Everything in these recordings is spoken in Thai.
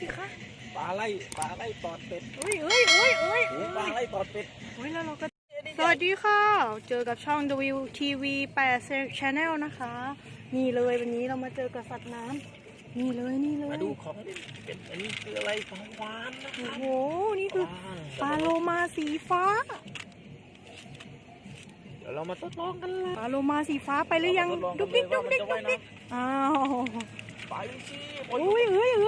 สิคะปลาไล่ปลาไล่ตอดเป็ดเอ้ยเอ้ยเอ้ยเอ้ยโอ้เอ้ปลายไล่ตอดเป็ดเฮ้ยแล้วเราก็สวัสดีค่ะ เจอกับช่อง W TV 8 Channel นะคะ นี่เลยวันนี้เรามาเจอกับสัตว์น้ำนี่เลยนี่เลยมาดูของเล่นเป็ดอันนี้คืออะไรของหวานนะคโอ้รับโหนี่คือปลาโลมาสีฟ้า เดี๋ยวเรามาทดลองกันเลยปลาโลมาสีฟ้าไปหรือยังเรามาทดลองกัดุนกเลดิยกดุว่ากมันดิกจะดุว่ายกดิกน้อ้าวำไปสิโอ้ยเอ้ยเอ้ย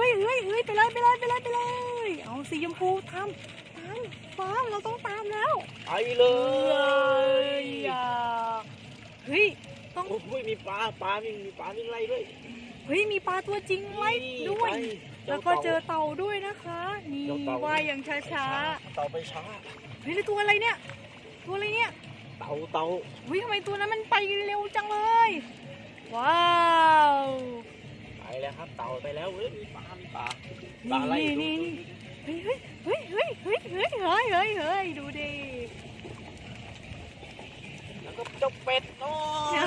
เอ้ยเอ้ยไปเลยไปเลยไปเลยไปเลย เอาสีชมพูทำตามฟ้าเราต้องตามแล้วไปเลเอ้ยยอะเฮ้ยต้องโอ้ยมีปลาปลามีมีปลามีอะไรด้วยเฮ้ยมีปลาตัวจริงไว้ด้วย ไปแล้วก็เจอเต่าด้วยนะคะนี่เจ้าเต่าว่ายอย่างช้าเต่าไปช้า ๆเฮ้ยแล้วตัวอะไรเนี่ย ตัวอะไรเนี่ย เต่าเต่าเฮ้ยทำไมตัวนั้นมันไปเร็วจังเลย แล้วเฮ้ยมีปลา มีปลา ปลาไล่นี่ดูนี่นี่เฮ้ยเฮ้ยเฮ้ยเฮ้ยเฮ้ยเฮ้ยเฮ้ยเฮ้ยดูดิแล้วก็เจ้าเป็ดโอ้ย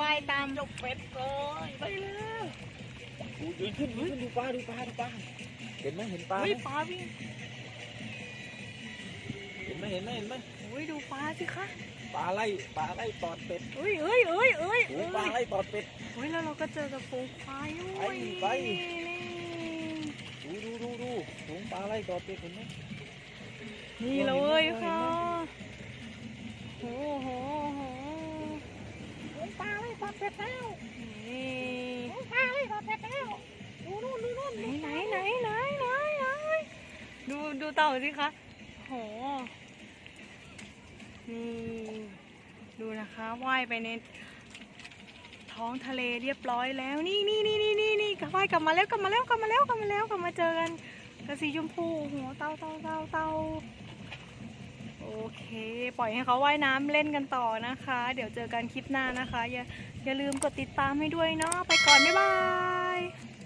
ว่ายตามเจ้าเป็ดเลยไปแล้วดูขึ้นยืนขึ้นดูปลาดูปลาดูปลาเห็นไหมเห็นปลาเฮ้ยปลาวิ่เห็นไหมเห็นไหมเห็นไหม อ้ยดูปลาสิคะ ปลาไล่ปลาไล่ตอดเป็ดเอ้ยเอ้ยเอ้ยเอ้ยโอ้เอ้ปลายไล่ตอดเป็ดเฮ้ยแล้วเราก็เจอกับฝูงควายด้วยไปไปนี่ดูดูดูดูฝูงปลาไล่ตอดเป็ดเห็นไหมนี่เลยค่ะโอ้โหโหฝูงปลาไล่ตอดเป็ดแล้วนี่ฝูงปลาไล่ตอดเป็ดแล้วดูนู่นดูนู่นไหนไหนไหนไหนไหนไหนดูดูเต่าสิคะโห นี่ดูนะคะว่ายไปในท้องทะเลเรียบร้อยแล้ว นี่นี่นี่นี่นี่นี่กลับว่ายกลับมาแล้วกลับมาแล้วกลับมาแล้วกลับมาแล้วกลับมาเจอกันกระสีชมพูโอ้โหเต่าเต่าเต่าเต่าโอเค ปล่อยให้เขาว่ายน้ำเล่นกันต่อนะคะ เดี๋ยวเจอกันคลิปหน้านะคะ อย่าอย่าลืมกดติดตามให้ด้วยเนาะไปก่อนบ๊ายบาย